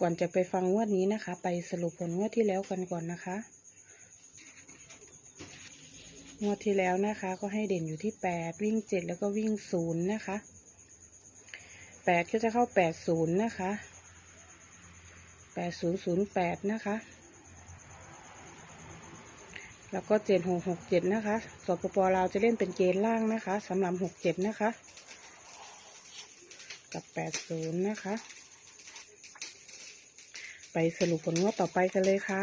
ก่อนจะไปฟังงวดนี้นะคะ ไปสรุปผลงวดที่แล้วกันก่อนนะคะ งวดที่แล้วนะคะ ก็ให้เด่นอยู่ที่แปดวิ่งเจ็ดแล้วก็วิ่งศูนย์นะคะแปดก็จะเข้าแปดศูนย์นะคะแปดศูนย์ศูนย์แปดนะคะ แล้วก็เจ็ดหกหกเจ็ดนะคะสปปลาวจะเล่นเป็นเกณฑ์ล่างนะคะสำหรับหกเจ็ดนะคะ กับแปดศูนย์นะคะ ไปสรุปผลงวดต่อไปกันเลยค่ะ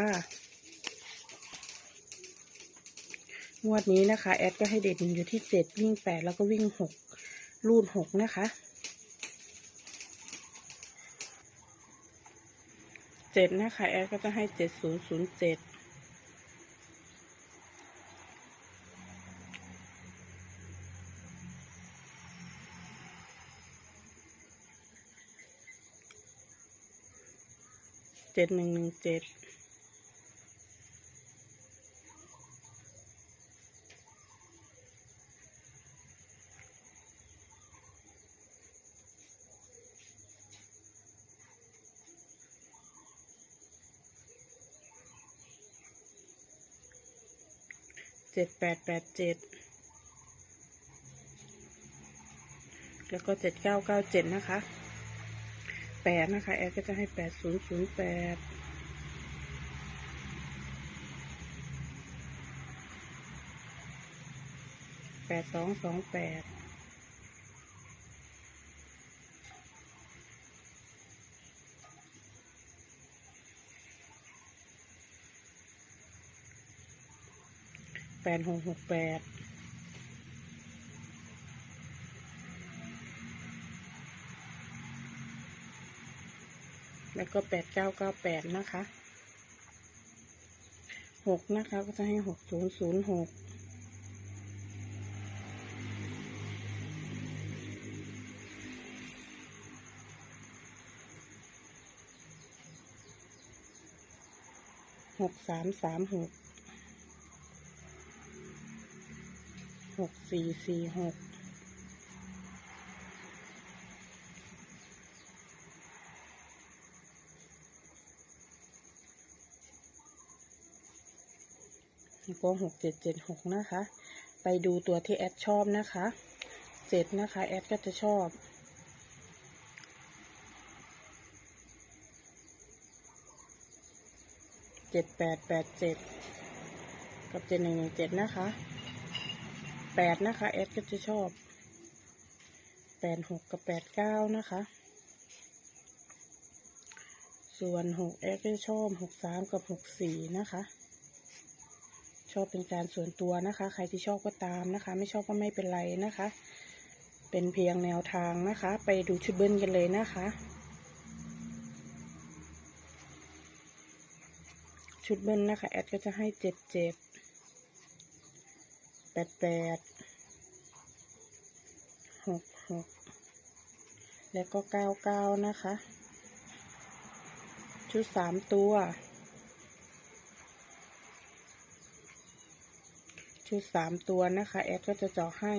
งวดนี้นะคะ แอดก็ให้เด่นอยู่ที่เจ็ดวิ่งแปดแล้วก็วิ่งหกรูดหกนะคะเจ็ดนะคะ แอดก็จะให้เจ็ดศูนย์ศูนย์เจ็ด เจ็ดหนึ่งหนึ่งเจ็ดเจ็ดแปดแปดเจ็ดแล้วก็เจ็ดเก้าเก้าเจ็ดนะคะ ปดนะคะ แอดก็จะให้แปดศูนย์ศูนย์แปดแปดสองสองแปดแปดหกหกแปด แล้วก็แปดเก้าเก้าแปดนะคะหกนะคะ ก็จะให้หกศูนย์ศูนย์หกหกสามสามหกหกสี่สี่หก แล้วก็หกเจ็ดเจ็ดหกนะคะ ไปดูตัวที่แอดชอบนะคะเจ็ดนะคะแอดก็จะชอบเจ็ดแปดแปดเจ็ดกับเจ็ดหนึ่งหนึ่งเจ็ดนะคะแปดนะคะแอดก็จะชอบแปดหกกับแปดเก้านะคะ ส่วนหกแอดก็จะชอบหกสามกับหกสี่นะคะ ชอบเป็นการส่วนตัวนะคะ ใครที่ชอบก็ตามนะคะ ไม่ชอบก็ไม่เป็นไรนะคะ เป็นเพียงแนวทางนะคะ ไปดูชุดเบิ้ลกันเลยนะคะ ชุดเบิ้ลนะคะแอดก็จะให้เจ็ดเจ็ดแปดแปดหกหกแล้วก็เก้าเก้านะคะ ชุดสามตัว ชุดสามตัวนะคะ แอดก็จะเจาะให้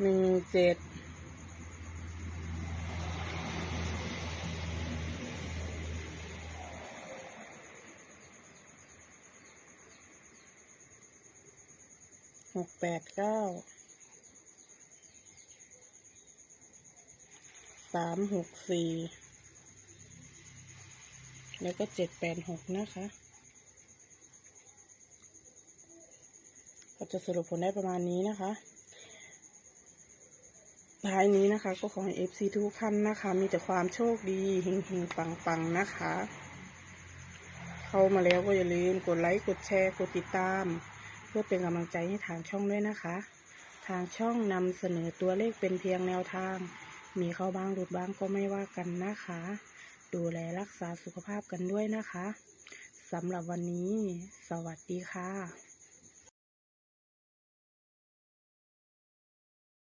หนึ่งเจ็ด หกแปดเก้าสามหกสี่ แล้วก็เจ็ดแปดหกนะคะ ก็จะสรุปผลได้ประมาณนี้นะคะ ท้ายนี้นะคะ ก็ขอให้ FC ทุกท่านนะคะ มีแต่ความโชคดีเฮงๆ ปังๆ นะคะ เข้ามาแล้วก็อย่าลืมกดไลค์ กดแชร์ กดติดตาม เพื่อเป็นกำลังใจให้ทางช่องด้วยนะคะ ทางช่องนำเสนอตัวเลขเป็นเพียงแนวทาง มีเข้าบ้างหลุดบ้างก็ไม่ว่ากันนะคะ ดูแลรักษาสุขภาพกันด้วยนะคะสำหรับวันนี้ สวัสดีค่ะ